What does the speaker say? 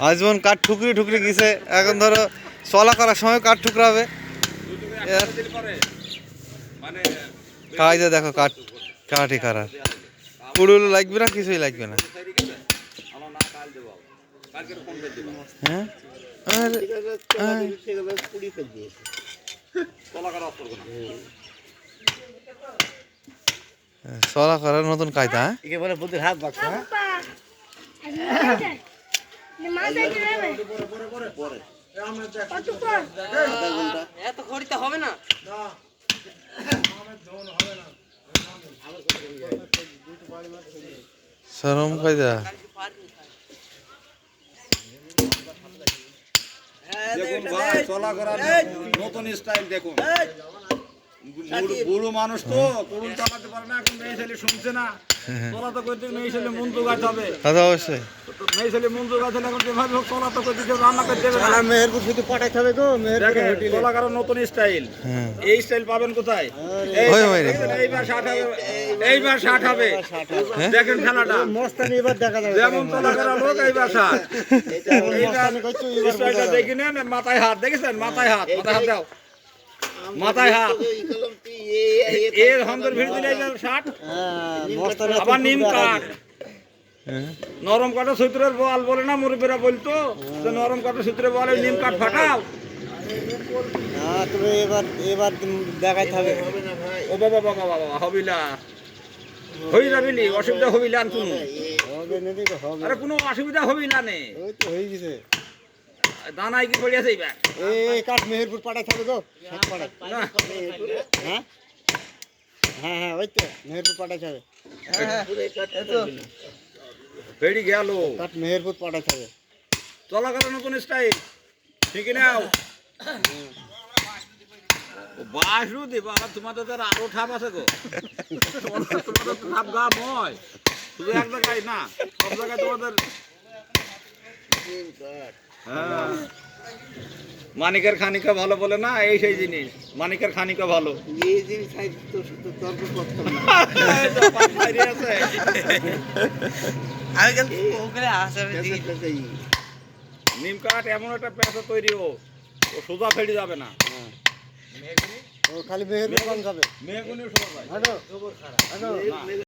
আজীবন কাঠ ঠুকরি ঠুকরি গেছে এখন ধরো চলা করার সময় কাঠ ঠুকরাবে মানে কাজে দেখো কাঠ কাঠি কারার কুড়ুল লাগবে না কিছুই লাগবে না আমার না কাল দেবো কালকে ফোন করে দেবো হ্যাঁ আর হ্যাঁ। চলা করার নতুন কায়দা হ্যাঁ একে বলে বুদ্ধির হাত বাক্স হ্যাঁ এত খড়িতে হবে না। সরম কায়দা দেখুন ভাই চলা করার নতুন স্টাইল দেখুন। বুড়ো- মানুষ তো তরুণ চালাতে পারে না এখন মেয়ে ছেলে শুনছে না। চলা তো করতে মেয়ে ছেলে মন জোগাতে হবে। তা তো অবশ্যই। মেয়ে ছেলে মন জোগাতে এখন যেভাবে হোক চলা তো করতে রান্না করতে হবে না। মেহেরপুর শুধু পাঠাইতে হবে গো মেহেরপুর দেখেন চলা নতুন স্টাইল। হ্যাঁ। এই স্টাইল পাবেন কোথায়? ওই ওই এইবার ষাট হবে। এইবার ষাট হবে। দেখেন খেলাটা। মস্তানি এবার দেখা যাবে। যেমন লোক এইবার ষাট। স্টাইলটা দেখে নেন মাথায় হাত দেখেছেন? মাথায় হাত মাথায় হাত দাও। মাথায় হাত। এর হন্দর ভিড় দিলে ষাট হ্যাঁ, আবার নিম কাঠ। নরম কাঠের সূত্রের বল বলে না মুরব্বীরা বলতো? যে নরম কাঠের সূত্রে বলে নিম কাঠ ফাটাও। হ্যাঁ তবে এবার এবার দেখাইতে হবে ও বাবা বাবা বাবা হবিলা। হই যাবিলি অসুবিধা হবিলা আর কোনো হবে। না আরে কোনো অসুবিধা হবিলা নে? ওই তো হয়ে গেছে। দানাই কি পড়িয়াছে এইবার এই কাঠ মেহেরপুর পাঠাইতে হবে গো সাত পাঠাই হ্যাঁ হ্যাঁ হ্যাঁ? ওই তো মেহেরপুর পাঠাইতে হবে বেড়ি গেল। কাঠ মেহেরপুর পাঠাইতে হবে চলা করা নতুন স্টাইল। ঠিক নাও বাসু দি বাবা তোমাদের তো আরও ঠাপ আছে গো। তোমাদের তো ঠাপ গা ময়। শুধু এক জায়গায় না সব জায়গায় তোমাদের হ্যাঁ। মানিকের খানিকা ভালো বলে না এই সেই জিনিস। মানিকের খানিকা ভালো। এই জিনিস তর্ক করতাম নিম কাঠ এমন একটা পেঁচা তৈরি ও। ও সোজা ফেড়ে যাবে না। ও খালি কম যাবে। মেহগুনি সোজা